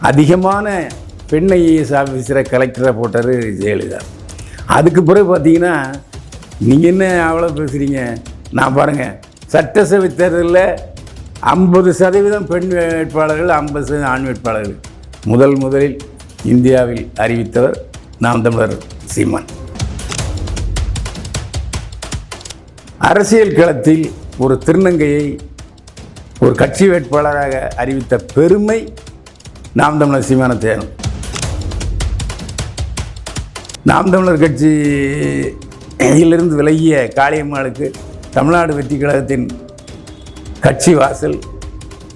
அதிகமான பெண் ஐஏஎஸ் ஆஃபீஸரை கலெக்டராக போட்டார் ஜெயலலிதா. அதுக்கு பிறகு பார்த்தீங்கன்னா நீங்கள் என்ன அவ்வளோ பேசுகிறீங்க நான் பாருங்கள் சட்டசபை தேர்தலில் ஐம்பது சதவீதம் பெண் வேட்பாளர்கள் ஐம்பது சதவீதம் ஆண் வேட்பாளர்கள். முதல் முதலில் இந்தியாவில் அறிவித்தவர் நாம் தமிழர் சீமான். அரசியல் களத்தில் ஒரு திருநங்கையை ஒரு கட்சி வேட்பாளராக அறிவித்த பெருமை நாம் தமிழர் சீமான தேனும் நாம் தமிழர் கட்சியிலிருந்து விலகிய காளியம்மாளுக்கு தமிழ்நாடு வெற்றி கழகத்தின் கட்சி வாசல்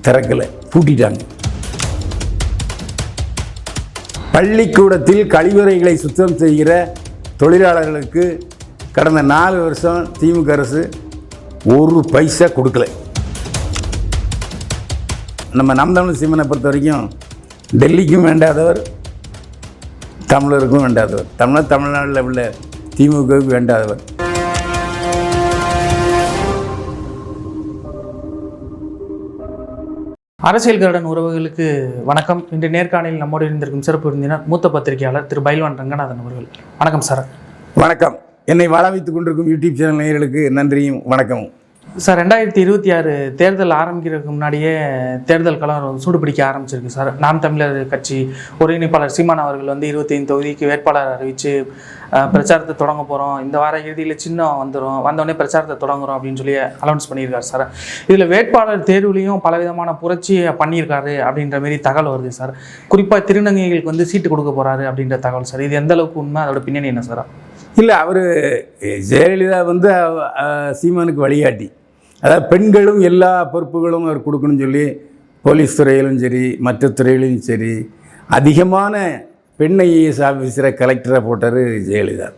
திறக்கலை பூட்டிட்டாங்க. பள்ளிக்கூடத்தில் கழிவறைகளை சுத்தம் செய்கிற தொழிலாளர்களுக்கு கடந்த நாலு வருஷம் திமுக அரசு ஒரு பைசா கொடுக்கல. நம்ம நம் தமிழ் சீமனை பொறுத்த வரைக்கும் டெல்லிக்கும் வேண்டாதவர் தமிழருக்கும் வேண்டாதவர் தமிழர் தமிழ்நாட்டில் உள்ள திமுகவுக்கு வேண்டாதவர். அரசியல் கருடன் உறவுகளுக்கு வணக்கம். இன்று நேர்காணலில் நம்மோடு இருந்திருக்கும் சிறப்பு விருந்தினர் மூத்த பத்திரிகையாளர் திரு பைல்வான் ரங்கநாதன் அவர்கள். வணக்கம் சார். வணக்கம். என்னை வாழ வைத்துக் கொண்டிருக்கும் யூடியூப் சேனல் நேயர்களுக்கு நன்றியும் வணக்கமும். சார் ரெண்டாயிரத்தி இருபத்தி ஆறு தேர்தல் ஆரம்பிக்கிறதுக்கு முன்னாடியே தேர்தல் கலவரம் சூடுபிடிக்க ஆரம்பிச்சிருக்கு சார். நாம் தமிழர் கட்சி ஒருங்கிணைப்பாளர் சீமான் அவர்கள் வந்து இருபத்தைந்து தொகுதிக்கு வேட்பாளர் அறிவித்து பிரச்சாரத்தை தொடங்க போகிறோம் இந்த வார இறுதியில் சின்னம் வந்துடும் வந்தோடனே பிரச்சாரத்தை தொடங்குறோம் அப்படின்னு சொல்லி அனௌன்ஸ் பண்ணியிருக்காரு சார். இதில் வேட்பாளர் தேர்வுலையும் பலவிதமான புரட்சியை பண்ணியிருக்காரு அப்படின்ற மாரி தகவல் வருது சார். குறிப்பாக திருநங்கைகளுக்கு வந்து சீட்டு கொடுக்க போகிறாரு அப்படின்ற தகவல் சார். இது எந்த அளவுக்கு உண்மை? அதோட பின்னணி என்ன சார்? இல்லை அவர் ஜெயலலிதா வந்து சீமானுக்கு வழிகாட்டி. அதாவது பெண்களும் எல்லா பொறுப்புகளும் அவர் கொடுக்கணும்னு சொல்லி போலீஸ் துறையிலும் சரி மற்ற துறையிலும் சரி அதிகமான பெண் ஐஏஎஸ் ஆஃபீஸரை கலெக்டரை போட்டார் ஜெயலலிதா.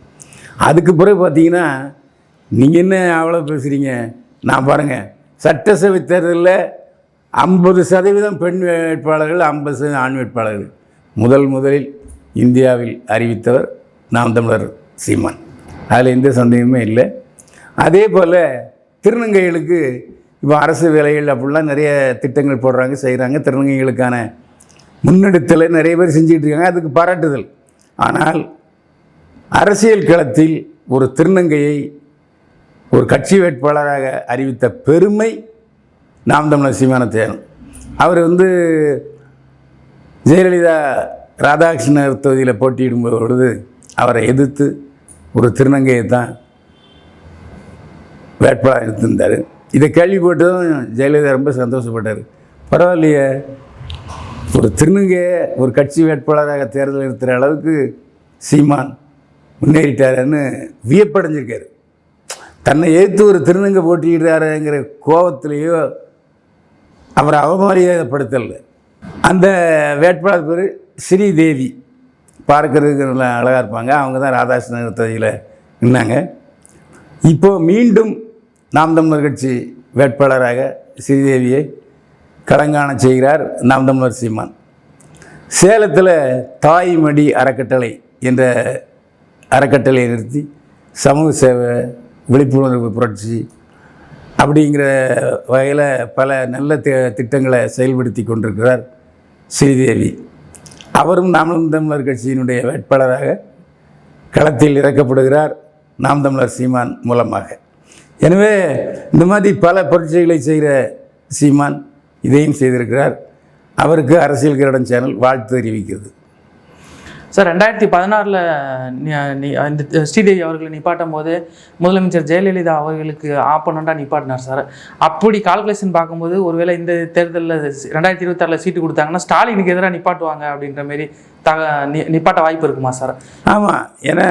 அதுக்கு பிறகு பார்த்தீங்கன்னா நீங்கள் என்ன அவ்வளோ பேசுகிறீங்க நான் பாருங்கள் சட்டசபை தேர்தலில் ஐம்பது சதவீதம் பெண் வேட்பாளர்கள் ஐம்பது சதவீதம் ஆண் வேட்பாளர்கள். முதல் முதலில் இந்தியாவில் அறிவித்தவர் நாம் தமிழர் சீமான். அதில் எந்த சந்தேகமே இல்லை. அதே போல் திருநங்கைகளுக்கு இப்போ அரசு வேலைகள் அப்படிலாம் நிறைய திட்டங்கள் போடுறாங்க செய்கிறாங்க திருநங்கைகளுக்கான முன்னெடுத்தலை நிறைய பேர் செஞ்சுக்கிட்டு இருக்காங்க. அதுக்கு பாராட்டுதல். ஆனால் அரசியல் களத்தில் ஒரு திருநங்கையை ஒரு கட்சி வேட்பாளராக அறிவித்த பெருமை நாம் தமிழர் சீமான தேனும் அவர் வந்து ஜெயலலிதா ராதாகிருஷ்ணர் தொகுதியில் போட்டியிடும் பொழுது அவரை எதிர்த்து ஒரு திருநங்கையை தான் வேட்பாளர் இருந்திருந்தார். இதை கேள்விப்பட்டதும் ஜெயலலிதா ரொம்ப சந்தோஷப்பட்டார். பரவாயில்லையே ஒரு திருநங்கையை ஒரு கட்சி வேட்பாளராக தேர்தல் நிறுத்துகிற அளவுக்கு சீமான் முன்னேறிட்டாருன்னு வியப்படைஞ்சிருக்காரு. தன்னை ஏற்று ஒரு திருநங்கை போட்டியிடுறாருங்கிற கோபத்திலேயோ அவரை அவமரியாதைப்படுத்தல அந்த வேட்பாளர் பேர் ஸ்ரீதேவி. பார்க்கறதுக்கு நல்லா அழகாக இருப்பாங்க. அவங்க தான் ராதாகிருஷ்ணன் தொகுதியில் நின்னாங்க. இப்போது மீண்டும் நாம் தமிழர் கட்சி வேட்பாளராக ஸ்ரீதேவியை கடங்காண செய்கிறார் நாம் தமிழர் சீமான். சேலத்தில் தாய்மடி அறக்கட்டளை என்ற அறக்கட்டளையை நிறுத்தி சமூக சேவை விழிப்புணர்வு புரட்சி அப்படிங்கிற வகையில் பல நல்ல தி திட்டங்களை செயல்படுத்தி கொண்டிருக்கிறார் ஸ்ரீதேவி. அவரும் நாம் தமிழர் கட்சியினுடைய வேட்பாளராக களத்தில் இறக்கப்படுகிறார் நாம் தமிழர் சீமான் மூலமாக. எனவே இந்த மாதிரி பல புரட்சிகளை செய்கிற சீமான் இதையும் செய்திருக்கிறார். அவருக்கு அரசியல் கிரடன் சேனல் வாழ்த்து தெரிவிக்கிறது. சார் ரெண்டாயிரத்தி பதினாறில் இந்த ஸ்ரீதேவி அவர்களை நிப்பாட்டும் போது முதலமைச்சர் ஜெயலலிதா அவர்களுக்கு ஆப்பனண்டாக நிப்பாட்டினார் சார். அப்படி கால்குலேஷன் பார்க்கும்போது ஒருவேளை இந்த தேர்தலில் ரெண்டாயிரத்தி இருபத்தாறில் சீட்டு கொடுத்தாங்கன்னா ஸ்டாலினுக்கு எதிராக நிப்பாட்டுவாங்க அப்படின்ற மாரி தக நிப்பாட்ட வாய்ப்பு இருக்குமா சார்? ஆமாம் ஏன்னா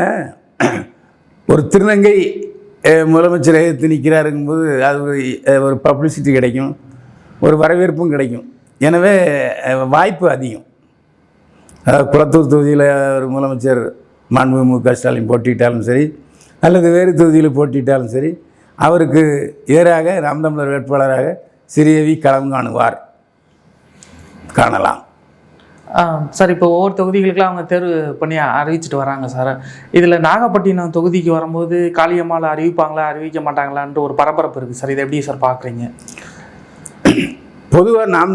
ஒரு திருநங்கை முதலமைச்சர் எதிர்த்து நிற்கிறாருங்கும்போது அது ஒரு ஒரு பப்ளிசிட்டி கிடைக்கும். ஒரு வரவேற்பும் கிடைக்கும். எனவே வாய்ப்பு அதிகம். அதாவது குளத்தூர் தொகுதியில் ஒரு முதலமைச்சர் மாண்பு மு க ஸ்டாலின் போட்டியிட்டாலும் சரி அல்லது வேறு தொகுதியில் போட்டியிட்டாலும் சரி அவருக்கு எதிராக நாம் தமிழர் வேட்பாளராக சிறியவி களம் காணுவார் காணலாம். சார் இப்போ ஒவ்வொரு தொகுதிகளுக்கெலாம் அவங்க தேர்வு பண்ணி அறிவிச்சிட்டு வராங்க சார். இதில் நாகப்பட்டினம் தொகுதிக்கு வரும்போது காளியம்மாவில் அறிவிப்பாங்களா அறிவிக்க மாட்டாங்களான்ற ஒரு பரபரப்பு இருக்குது சார். இதை எப்படி சார் பார்க்குறீங்க? பொதுவாக நாம்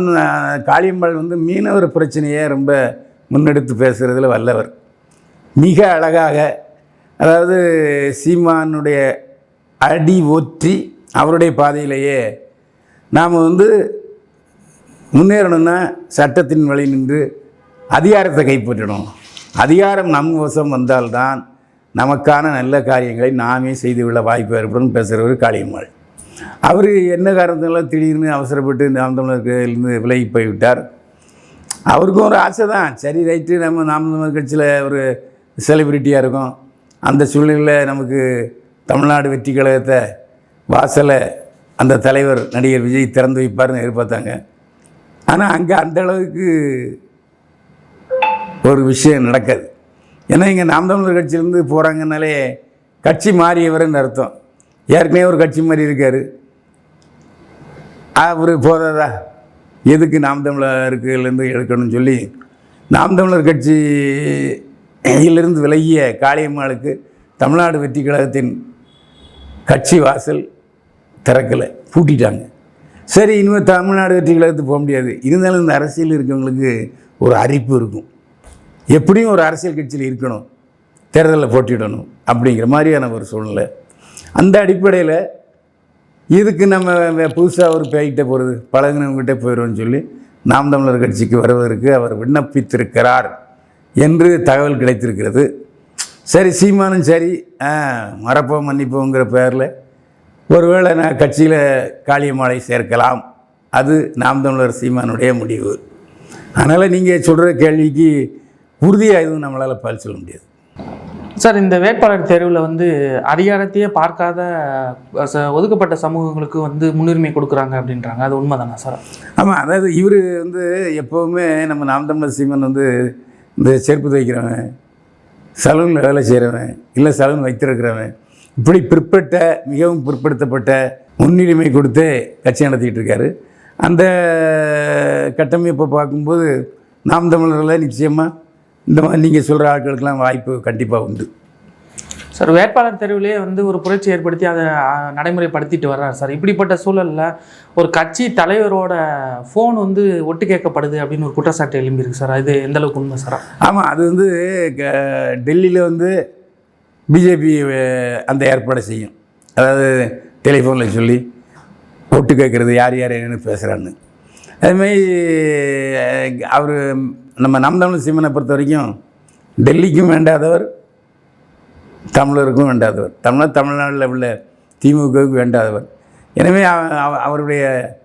காளியம்மாள் வந்து மீனவர் பிரச்சனையே ரொம்ப முன்னெடுத்து பேசுகிறதுல வல்லவர். மிக அழகாக அதாவது சீமானுடைய அடி ஒற்றி அவருடைய பாதையிலேயே நாம் வந்து முன்னேறணும்னா சட்டத்தின் வழி நின்று அதிகாரத்தை கைப்பற்றணும். அதிகாரம் நம் வசம் வந்தால்தான் நமக்கான நல்ல காரியங்களை நாமே செய்துவிட வாய்ப்பு ஏற்படும் பேசுகிறவர் காளியம்மாள். அவர் என்ன காரணத்தினால திடீர்னு அவசரப்பட்டு நாம் தமிழர்களிருந்து விலகி போய்விட்டார்? அவருக்கும் ஒரு ஆசை தான். சரி ரைட்டு நம்ம நாம் தமிழர் கட்சியில் ஒரு செலிபிரிட்டியாக இருக்கும். அந்த சூழ்நிலையில் நமக்கு தமிழ்நாடு வெற்றி கழகத்தை வாசலை அந்த தலைவர் நடிகர் விஜய் திறந்து வைப்பார்னு எதிர்பார்த்தாங்க. ஆனால் அங்கே அந்த அளவுக்கு ஒரு விஷயம் நடக்காது. ஏன்னா இங்கே நாம் தமிழர் கட்சியிலேருந்து போகிறாங்கனாலே கட்சி மாறியவர்னு அர்த்தம். ஏற்கனவே ஒரு கட்சி மாறி இருக்கார். அவர் போதாதா? எதுக்கு நாம் தமிழருக்குலேருந்து எடுக்கணும்னு சொல்லி நாம் தமிழர் கட்சியிலிருந்து விலகிய காளியம்மாளுக்கு தமிழ்நாடு வெற்றி கழகத்தின் கட்சி வாசல் திறக்கலை பூட்டிட்டாங்க. சரி இனிமேல் தமிழ்நாடு வெற்றி கழகத்துக்கு போக முடியாது. இருந்தாலும் இந்த அரசியல் இருக்கவங்களுக்கு ஒரு அரிப்பு இருக்கும். எப்படியும் ஒரு அரசியல் கட்சியில் இருக்கணும் தேர்தலில் போட்டிடணும் அப்படிங்கிற மாதிரியான ஒரு சூழ்நிலை. அந்த அடிப்படையில் இதுக்கு நம்ம புதுசாக ஒரு பேய்கிட்ட போகிறது பழகினவங்ககிட்ட போயிடும்னு சொல்லி நாம் தமிழர் கட்சிக்கு வருவதற்கு அவர் விண்ணப்பித்திருக்கிறார் என்று தகவல் கிடைத்திருக்கிறது. சரி சீமானும் சரி ஆ, மறப்போம் மன்னிப்போங்கிற பேரில் ஒருவேளை நான் கட்சியில் காளியம்மாளை சேர்க்கலாம். அது நாம் தமிழர் சீமானுடைய முடிவு. அதனால் நீங்கள் சொல்கிற கேள்விக்கு உறுதியாக எதுவும் நம்மளால் பதில் சொல்ல முடியாது. சார் இந்த வேட்பாளர் தேர்வில் வந்து அதிகாரத்தையே பார்க்காத ஒதுக்கப்பட்ட சமூகங்களுக்கு வந்து முன்னுரிமை கொடுக்குறாங்க அப்படின்றாங்க. அது உண்மைதானா சார்? ஆமாம் அதாவது இவர் வந்து எப்போவுமே நம்ம நாம் தமிழர் சீமன் வந்து இந்த செருப்பு தைக்கிறவன் சலூனில் வேலை செய்கிறவன் இல்லை சலூன் வைத்திருக்கிறவன் இப்படி பிற்பட்ட மிகவும் பிற்படுத்தப்பட்ட முன்னுரிமை கொடுத்து கட்சி நடத்திக்கிட்டு இருக்காரு. அந்த கட்டமைப்பை பார்க்கும்போது நாம் தமிழரில் நிச்சயமாக இந்த மாதிரி நீங்கள் சொல்கிற ஆட்களுக்கெல்லாம் வாய்ப்பு கண்டிப்பாக உண்டு. சார் வேட்பாளர் தேர்விலே வந்து ஒரு புரட்சி ஏற்படுத்தி அதை நடைமுறைப்படுத்திட்டு வர்றார் சார். இப்படிப்பட்ட சூழலில் ஒரு கட்சி தலைவரோட ஃபோன் வந்து ஒட்டு கேட்கப்படுது அப்படின்னு ஒரு குற்றச்சாட்டு எழும்பியிருக்கு சார். இது எந்த அளவுக்கு உண்மை சார்? ஆமாம் அது வந்து டெல்லியில் வந்து பிஜேபி அந்த ஏற்பாடை செய்யும். அதாவது டெலிஃபோனில் சொல்லி ஓட்டு கேட்குறது யார் யார் என்னென்னு பேசுகிறான்னு அதுமாரி அவர் நம்ம நம் தமிழ் சீமனை பொறுத்த வரைக்கும் டெல்லிக்கும் வேண்டாதவர் தமிழருக்கும் வேண்டாதவர். தமிழர் தமிழ்நாட்டில் உள்ள திமுகவுக்கு வேண்டாதவர். எனவே அவ- அவ- அவருடைய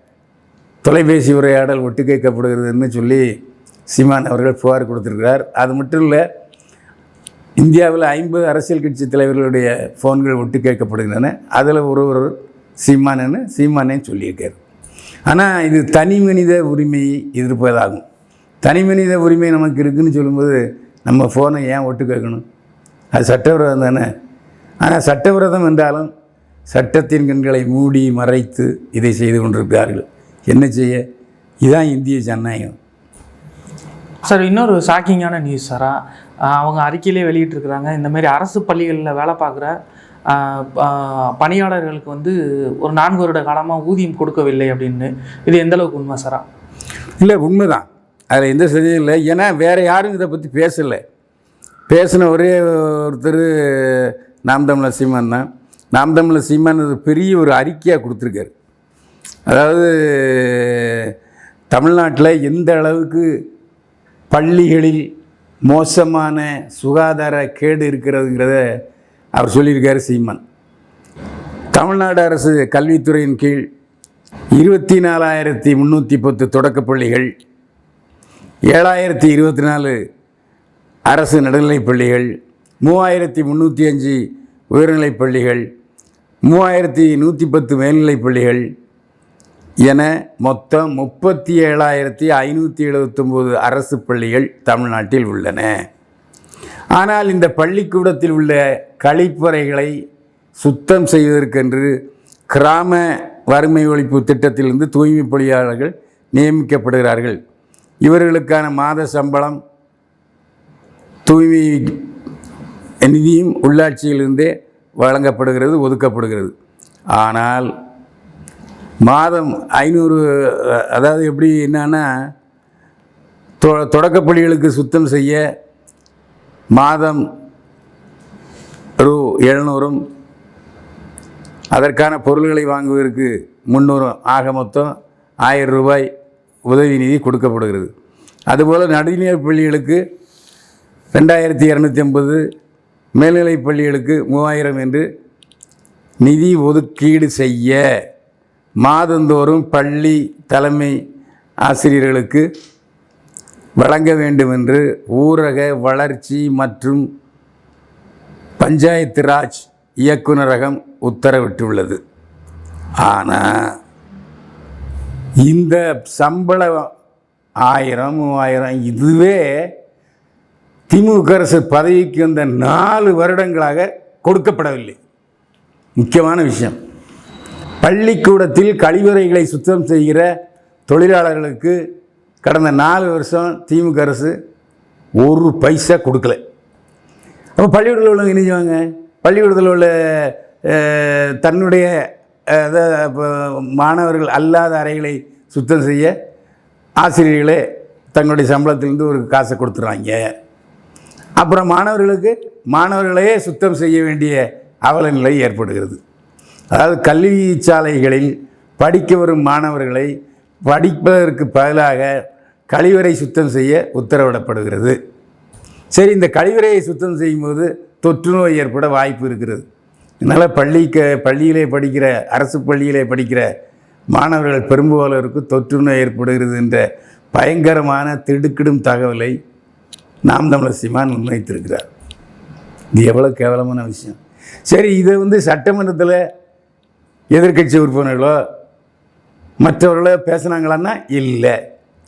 தொலைபேசி உரையாடல் ஒட்டு கேட்கப்படுகிறதுன்னு சொல்லி சீமான் அவர்கள் புகார் கொடுத்துருக்கிறார். அது மட்டும் இல்லை இந்தியாவில் ஐம்பது அரசியல் கட்சி தலைவர்களுடைய ஃபோன்கள் ஒட்டு கேட்கப்படுகின்றன அதில் ஒரு ஒரு சீமானன்னு சீமானே சொல்லியிருக்கார். ஆனால் இது தனி மனித உரிமையை எதிர்ப்பதாகும். தனி மனித உரிமை நமக்கு இருக்குன்னு சொல்லும்போது நம்ம ஃபோனை ஏன் ஒட்டு கேட்கணும்? அது சட்டவிரோதம் தானே? ஆனால் சட்டவிரோதம் என்றாலும் சட்டத்தின் கண்களை மூடி மறைத்து இதை செய்து கொண்டிருக்கிறார்கள். என்ன செய்ய? இதுதான் இந்திய ஜனநாயகம். சார் இன்னொரு ஷாக்கிங்கான நியூஸ் சாரா. அவங்க அறிக்கையிலே வெளியிட்டிருக்கிறாங்க. இந்த மாதிரி அரசு பள்ளிகளில் வேலை பார்க்குற பணியாளர்களுக்கு வந்து ஒரு நான்கு வருட காலமாக ஊதியம் கொடுக்கவில்லை அப்படின்னு. இது எந்த அளவுக்கு உண்மை சாரா? இல்லை உண்மைதான். அதில் எந்த சதியும் இல்லை. ஏன்னா வேறு யாரும் இதை பற்றி பேசலை. பேசின ஒரே ஒருத்தர் நாம் தமிழர் சீமான் தான். நாம் தமிழர் சீமான் அது பெரிய ஒரு அறிக்கையாக கொடுத்துருக்காரு. அதாவது தமிழ்நாட்டில் எந்த அளவுக்கு பள்ளிகளில் மோசமான சுகாதார கேடு இருக்கிறதுங்கிறத அவர் சொல்லியிருக்காரு சீமான். தமிழ்நாடு அரசு கல்வித்துறையின் கீழ் இருபத்தி நாலாயிரத்தி முந்நூற்றி பத்து தொடக்கப் பள்ளிகள் ஏழாயிரத்தி இருபத்தி நாலு அரசு நடுநிலைப் பள்ளிகள் மூவாயிரத்தி முந்நூற்றி அஞ்சு உயர்நிலைப் பள்ளிகள் மூவாயிரத்தி நூற்றி பத்து மேல்நிலைப் பள்ளிகள் என மொத்தம் முப்பத்தி ஏழாயிரத்தி ஐநூற்றி எழுபத்தொம்போது அரசு பள்ளிகள் தமிழ்நாட்டில் உள்ளன. ஆனால் இந்த பள்ளிக்கூடத்தில் உள்ள கழிப்பறைகளை சுத்தம் செய்வதற்கென்று கிராம வறுமை ஒழிப்பு திட்டத்திலிருந்து தூய்மை பணியாளர்கள் நியமிக்கப்படுகிறார்கள். இவர்களுக்கான மாத சம்பளம் தூய்மை நிதியும் உள்ளாட்சியிலிருந்தே வழங்கப்படுகிறது ஒதுக்கப்படுகிறது. ஆனால் மாதம் ஐநூறு அதாவது எப்படி என்னன்னா தொ தொடக்கப்பள்ளிகளுக்கு சுத்தம் செய்ய மாதம் ரூ எழுநூறும் அதற்கான பொருள்களை வாங்குவதற்கு முந்நூறும் ஆக மொத்தம் ஆயிரம் ரூபாய் உதவி நிதி கொடுக்கப்படுகிறது. அதுபோல் நடுநிலைப் பள்ளிகளுக்கு ரெண்டாயிரத்தி இரநூத்தி ஐம்பது மேல்நிலைப் பள்ளிகளுக்கு மூவாயிரம் என்று நிதி ஒதுக்கீடு செய்ய மாதந்தோறும் பள்ளி தலைமை ஆசிரியர்களுக்கு வழங்க வேண்டும் என்று ஊரக வளர்ச்சி மற்றும் பஞ்சாயத்து ராஜ் இயக்குநரகம் உத்தரவிட்டுள்ளது. ஆனால் இந்த சம்பளம் ஆயிரம் மூவாயிரம் இதுவே திமுக அரசு பதவிக்கு வந்த நாலு வருடங்களாக கொடுக்கப்படவில்லை. முக்கியமான விஷயம். பள்ளிக்கூடத்தில் கழிவறைகளை சுத்தம் செய்கிற தொழிலாளர்களுக்கு கடந்த நாலு வருஷம் திமுக அரசு ஒரு பைசா கொடுக்கல. அப்போ பள்ளிக்கூடத்தில் உள்ளவங்க இணைஞ்சுவாங்க பள்ளிக்கூடத்தில் உள்ள தன்னுடைய மாணவர்கள் அல்லாத அறைகளை சுத்தம் செய்ய ஆசிரியர்களே தங்களுடைய சம்பளத்திலேருந்து ஒரு காசை கொடுத்துட்றாங்க. அப்புறம் மாணவர்களுக்கு மாணவர்களையே சுத்தம் செய்ய வேண்டிய அவல நிலை ஏற்படுகிறது. அதாவது கல்வி சாலைகளில் படிக்க வரும் மாணவர்களை படிப்பதற்கு பதிலாக கழிவறை சுத்தம் செய்ய உத்தரவிடப்படுகிறது. சரி இந்த கழிவறையை சுத்தம் செய்யும்போது தொற்று நோய் ஏற்பட வாய்ப்பு இருக்கிறது. அதனால் பள்ளிக்கு பள்ளியிலே படிக்கிற அரசு பள்ளியிலே படிக்கிற மாணவர்கள் பெரும்பாலோருக்கு தொற்று நோய் ஏற்படுகிறது என்ற பயங்கரமான திடுக்கிடும் தகவலை நாம் தமிழர் சீமான் முன்வைத்திருக்கிறார். இது எவ்வளோ கேவலமான விஷயம். சரி இதை வந்து சட்டமன்றத்தில் எதிர்க்கட்சி உறுப்பினர்களோ மற்றவர்களோ பேசுனாங்களான்னா இல்லை.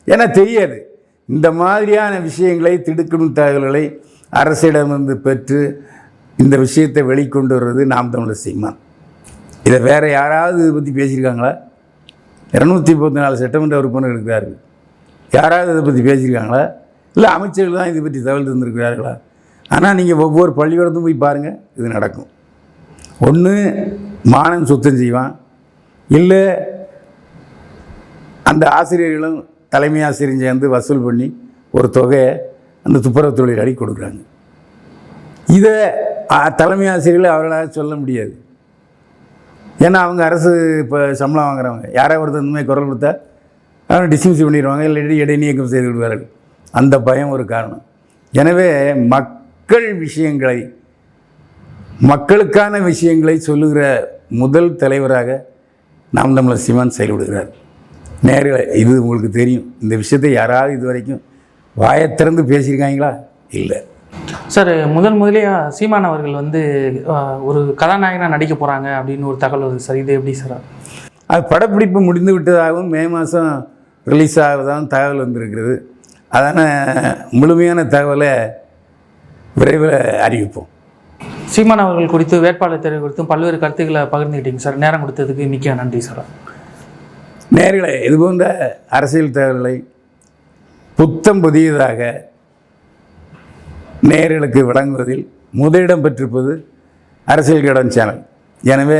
ஏன்னா தெரியாது. இந்த மாதிரியான விஷயங்களை திடுக்கிடும் தகவல்களை அரசிடமிருந்து பெற்று இந்த விஷயத்தை வெளிக்கொண்டு வர்றது நாம் தமிழர் சீமான். இதை வேறு யாராவது இதை பற்றி பேசியிருக்காங்களா? இரநூத்தி முப்பத்தி நாலு சட்டமன்ற உறுப்பினர் இருக்கிறார்கள். யாராவது இதை பற்றி பேசியிருக்காங்களா? இல்லை அமைச்சர்கள் தான் இதை பற்றி தகவல் தந்திருக்கிறார்களா? ஆனால் நீங்கள் ஒவ்வொரு பள்ளிக்கூடத்தும் போய் பாருங்கள் இது நடக்கும். ஒன்று மானம் சுத்தம் செய்வான். இல்லை அந்த ஆசிரியர்களும் தலைமை ஆசிரியர் சேர்ந்து வசூல் பண்ணி ஒரு தொகையை அந்த துப்புரவு தொழிலாளி கொடுக்குறாங்க. இதை தலைமை ஆசிரியர்களை அவர்களால் சொல்ல முடியாது. ஏன்னா அவங்க அரசு இப்போ சம்பளம் வாங்குறவங்க. யாராவது ஒருத்தர் இந்த மாதிரி குரல் கொடுத்தா அவங்க டிஸ்மிஸ் பண்ணிடுவாங்க. இல்லாட்டி இடைநீக்கம் செய்து விடுவார்கள். அந்த பயம் ஒரு காரணம். எனவே மக்கள் விஷயங்களை மக்களுக்கான விஷயங்களை சொல்லுகிற முதல் தலைவராக நாம் தமிழர் சிவன் செயல்படுகிறார். நேரில் இது உங்களுக்கு தெரியும். இந்த விஷயத்தை யாராவது இது வரைக்கும் வாயை திறந்து பேசியிருக்காங்களா? இல்லை. சார் முதல் முதலியா சீமான் அவர்கள் வந்து ஒரு கதாநாயகனாக நடிக்க போகிறாங்க அப்படின்னு ஒரு தகவல் வருது சார். இது எப்படி சார்? அது படப்பிடிப்பு முடிந்து விட்டதாகவும் மே மாதம் ரிலீஸ் ஆகுவதாகவும் தகவல் வந்திருக்கிறது. அதான முழுமையான தகவலை விரைவில் அறிவிப்போம். சீமான் அவர்கள் குறித்து வேட்பாளர் தேர்வு குறித்தும் பல்வேறு கருத்துக்களை பகிர்ந்துக்கிட்டீங்க சார். நேரம் கொடுத்ததுக்கு மிக்க நன்றி சார். நேர்களை இது போன்ற அரசியல் தகவல்களை புத்தம் புதியதாக நேர்களுக்கு வழங்குவதில் முதலிடம் பெற்றிருப்பது அரசியல் கடன் சேனல். எனவே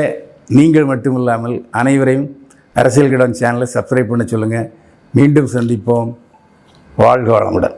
நீங்கள் மட்டுமில்லாமல் அனைவரையும் அரசியல் கடன் சேனலை சப்ஸ்கிரைப் பண்ண சொல்லுங்கள் மீண்டும் சந்திப்போம். வாழ்க வளமுடன்.